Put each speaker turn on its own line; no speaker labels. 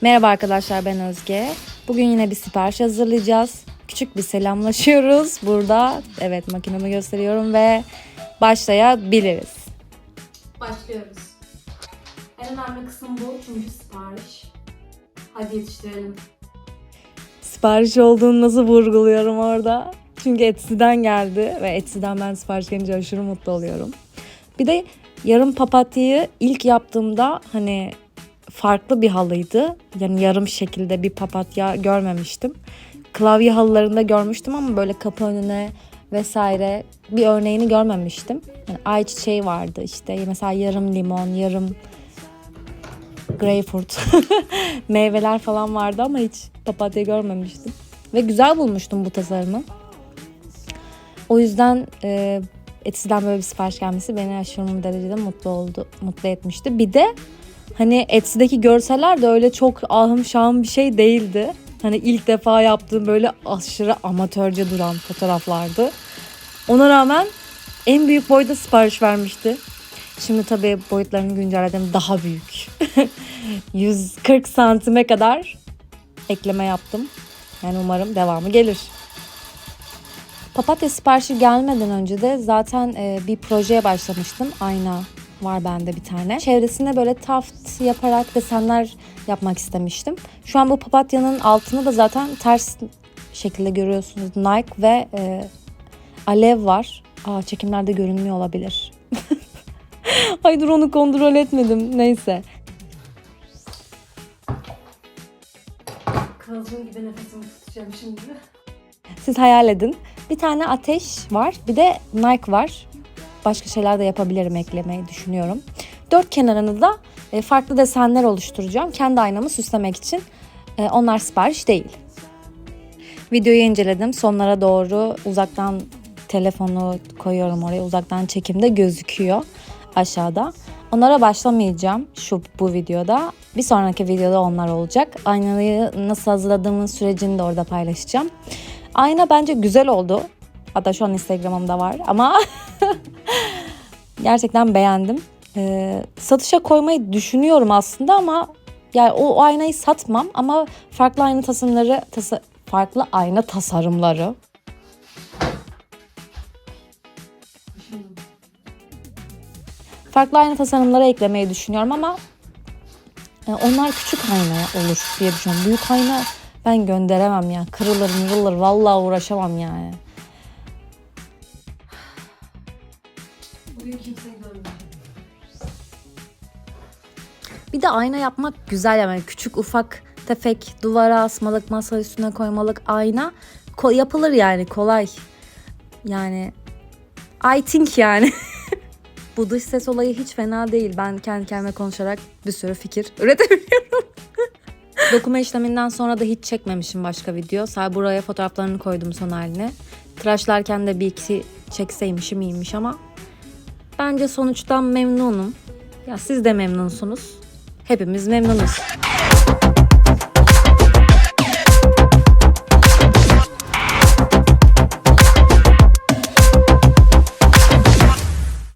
Merhaba arkadaşlar ben Özge. Bugün yine bir sipariş hazırlayacağız. Küçük bir selamlaşıyoruz burada. Evet makinemi gösteriyorum ve başlayabiliriz.
Başlıyoruz. En önemli kısım bu çünkü sipariş. Hadi yetiştirelim.
Sipariş olduğunu nasıl vurguluyorum orada. Çünkü Etsy'den geldi ve Etsy'den ben sipariş gelince aşırı mutlu oluyorum. Bir de yarım papatyayı ilk yaptığımda hani farklı bir halıydı. Yani yarım şekilde bir papatya görmemiştim. Klavye halılarında görmüştüm ama böyle kapı önüne vesaire bir örneğini görmemiştim. Yani ayçiçeği vardı işte mesela yarım limon, yarım greyfurt meyveler falan vardı ama hiç papatya görmemiştim. Ve güzel bulmuştum bu tasarımı. O yüzden e, Etsy'den böyle bir sipariş gelmesi beni aşırı derecede mutlu oldu, mutlu etmişti. Bir de hani Etsy'deki görseller de öyle çok ahım şahım bir şey değildi. Hani ilk defa yaptığım böyle aşırı amatörce duran fotoğraflardı. Ona rağmen en büyük boyda sipariş vermişti. Şimdi tabii boyutlarını güncelledim daha büyük. 140 santime kadar ekleme yaptım. Yani umarım devamı gelir. Papatya siparişi gelmeden önce de zaten e, bir projeye başlamıştım. Ayna var bende bir tane. Çevresine böyle taft yaparak desenler yapmak istemiştim. Şu an bu papatyanın altını da zaten ters şekilde görüyorsunuz. Nike ve e, alev var. Aa, çekimlerde görünmüyor olabilir. Ay dur onu kontrol etmedim. Neyse.
Kıvılcım gibi nefesimi tutacağım şimdi.
Siz hayal edin. Bir tane ateş var. Bir de Nike var. Başka şeyler de yapabilirim eklemeyi düşünüyorum. Dört kenarını da e, farklı desenler oluşturacağım. Kendi aynamı süslemek için. E, Onlar sipariş değil. Videoyu inceledim. Sonlara doğru uzaktan telefonu koyuyorum oraya. Uzaktan çekimde gözüküyor aşağıda. Onlara başlamayacağım şu bu videoda. Bir sonraki videoda onlar olacak. Aynayı nasıl hazırladığımın sürecini de orada paylaşacağım. Ayna bence güzel oldu. Hatta şu an Instagram'ımda var ama gerçekten beğendim. Ee, satışa koymayı düşünüyorum aslında ama yani o, o aynayı satmam ama farklı ayna tasarımları tasa, farklı ayna tasarımları farklı ayna tasarımları eklemeyi düşünüyorum ama e, onlar küçük ayna olur diye düşünüyorum. Büyük ayna ben gönderemem ya. Kırılır mırılır vallahi uğraşamam yani.
Bugün kimseyi görmeyeceğim.
Bir de ayna yapmak güzel yani küçük ufak tefek duvara asmalık masa üstüne koymalık ayna ko- yapılır yani kolay. Yani I think yani. Bu dış ses olayı hiç fena değil. Ben kendi kendime konuşarak bir sürü fikir üretebiliyorum. Dokuma işleminden sonra da hiç çekmemişim başka video. Sadece buraya fotoğraflarını koydum son haline. Tıraşlarken de bir iki çekseymişim iyiymiş ama bence sonuçtan memnunum. Ya siz de memnunsunuz. Hepimiz memnunuz.